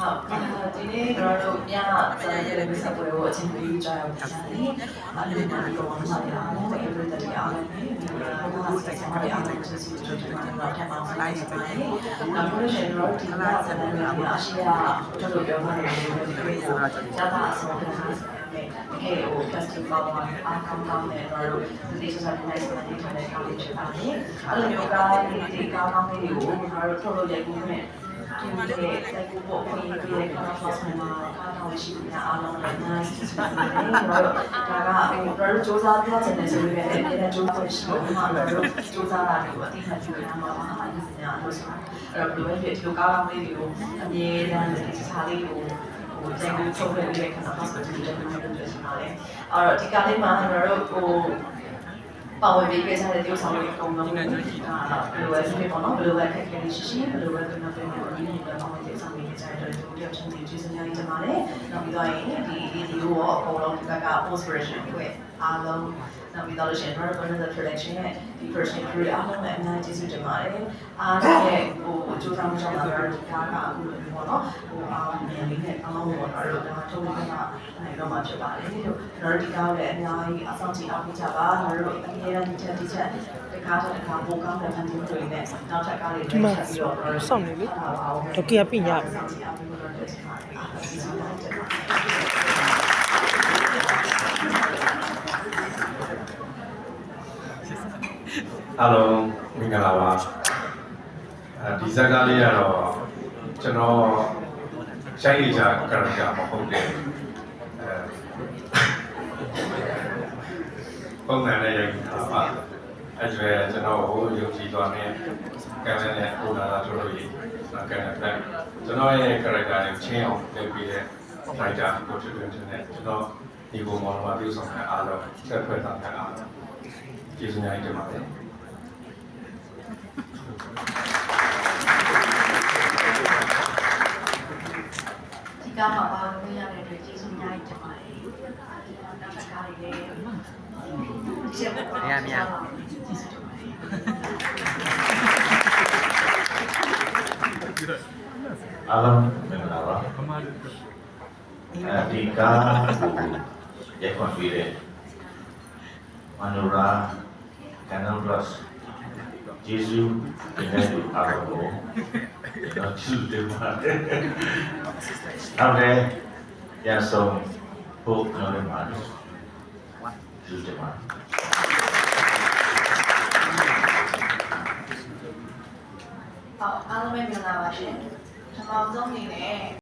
ဟုတ်ဒီနေ့ကျွန်တော်တို့ညဇာတ်ရဲလေးဆက်ပွဲကိုအချိန်ပေးကြရအောင်ပြန်တယ်။အဲ့ဒီမှာဒီကောင်မှလည်းအားလုံးပဲ everyday အားလုံးပဲဒီမှာဘာသာစကားတွေအားလုံးကိုစီစဉ်ကြတယ်တော့ထပ်အောင်လိုက်နေပါတယ်။နောက်ပြီးရှင်တို့ဒီကဇာတ်ရဲလေးအရှိရာတို့လိုပြောမှလည်းဒီလိုပြေးဆိုတာဇာတ်အဆုံးနဲ့ဟဲ့ဟို festival မှာအားကောင်းကောင်းနဲ့တော့ဒီစစားတဲ့ဆိုင်တွေထားတဲ့ကောင်းလေးဖြစ်ပါတယ်။အဲ့လိုမျိုးကားလေးဒီကောင်းကောင်းလေးကိုကျွန်တော်တို့ထုတ်လို့ရိုက် ပြီးနဲ့ဒီလိုတဲ့တိုက်ကိုပေါ့ပြီးပြီးတဲ့ class မှာကားတော်ရှိနေတာအားလုံးလည်းအများကြီးစီစဉ်နေတယ်။တော့ဒါကဟိုကျွန်တော်တို့စူးစမ်းပြချင်တဲ့ဆိုရင်လည်းအများကြီးစူးစမ်းရှိလို့မှတော့တို့စူးစမ်းတာတွေကိုအတိအကျပြုရမှာပါ။အဲဒီစညာလို့ဆိုအဲ့တော့ဘယ်လိုဖြစ်ဒီလိုကားကောင်းလေးတွေကိုအမြဲတမ်းဒီစားလေးကိုဟိုတိုင်ကိုထုတ်ခဲ့ပြီးတဲ့ခါမှာ hospital တွေတက်ပြီးတော့ဖြစ်နေတာလေ။အဲ့တော့ဒီကားလေးမှာကျွန်တော်တို့ဟို ပါဝင်ပေးခဲ့ကြတဲ့ဒီဆောင်လေးအကုန်လုံးကိုအာဘယ်လိုလဲဆိုတော့နော်ဘယ်လိုလဲခက်ခဲရှိရှိဘယ်လိုလဲကျွန်တော်ပြန်ပြီးတော့ဒီနေ့တော့ပါဝင်တဲ့ဆောင်လေးကြတဲ့တို့တို့ချင်းချင်းကျေးဇူးများကြီးတင်ပါတယ်။နောက်ပြီးတော့ဒီဗီဒီယိုရောအကုန်လုံးဒီဘက်က post version တွေအားလုံးနောက်ပြီးတော့လို့ရှိရင် Runner Runner the production ရဲ့ဒီ personal crew အားလုံးလည်းအများကြီးကျေးဇူးတင်ပါတယ်။အားလုံးရဲ့ဟိုကြိုးစားမှုကြောင့်လည်းဒီကားကအခုလိုမျိုးပေါ့နော်ဟိုအားမြန်လေးနဲ့အားလုံးပေါ့နော်တို့ဒါထုတ်လို့ကနိုင်တော့မှဖြစ်ပါတယ်လို့ကျွန်တော်ဒီကားလည်းအများကြီးအဆောင်ကြည့်အောင်ပြကြပါကျွန်တော်တို့အများအားဒီချက်ဒီချက်ဒီကားတစ်ခါပိုကောင်းတဲ့ဖန်တီးတွေနဲ့နောက်ထပ်ကားလေးတွေဆက်ပြီးတော့စောင့်နေလေဒေါက်ကီယာပြည အားလုံးမင်္ဂလာပါအဲဒီဇာတ်ကားလေးကတော့ကျွန်တော်ရှိုင်းနေကြကာရက်တာမဟုတ်တဲ့အဲပုံမှန်နဲ့ရိုက်ထားပါအဲကျွဲကျွန်တော်ဟိုယုံကြည်သွားတဲ့ကံနဲ့ဟိုလာတို့တို့ကြီးကံနဲ့ဖက်ကျွန်တော်ရဲ့ကာရက်တာကိုချင်းအောင်လုပ်ပြီးတဲ့ဖိုက်တာကိုချွတ်ချွတ်နဲ့ကျွန်တော်ဒီပုံမောင်မှာပြုဆောင်တဲ့အားလုံးဆက်ဖွဲ့တာတဲ့အားလုံးကျေးဇူးများတင်ပါတယ် ဒီကားမှာပါဝင်ရတဲ့အတွက်ကျေးဇူးအများကြီးတင်ပါ တယ်။နောက်တစ်ခါလေးလည်းဒီချက်ပေါ်ပါကျေးဇူးတင်ပါတယ်အားလုံးမင်္ဂလာပါအဲဒီကားကိုရက်ခွန်ပြီးတဲ့မနိုရာကန်နယ်ဘတ်ဂျေဇူးတင်တဲ့လူအားလုံးကိုတော့ချူတယ်ပါတယ်နောက်လည်းရဆုံးဖို့ကျွန်တော်တို့မှာချူတယ်ပါဟုတ်အားလုံးပဲမင်္ဂလာပါရှင်။ပထမဆုံးအနေနဲ့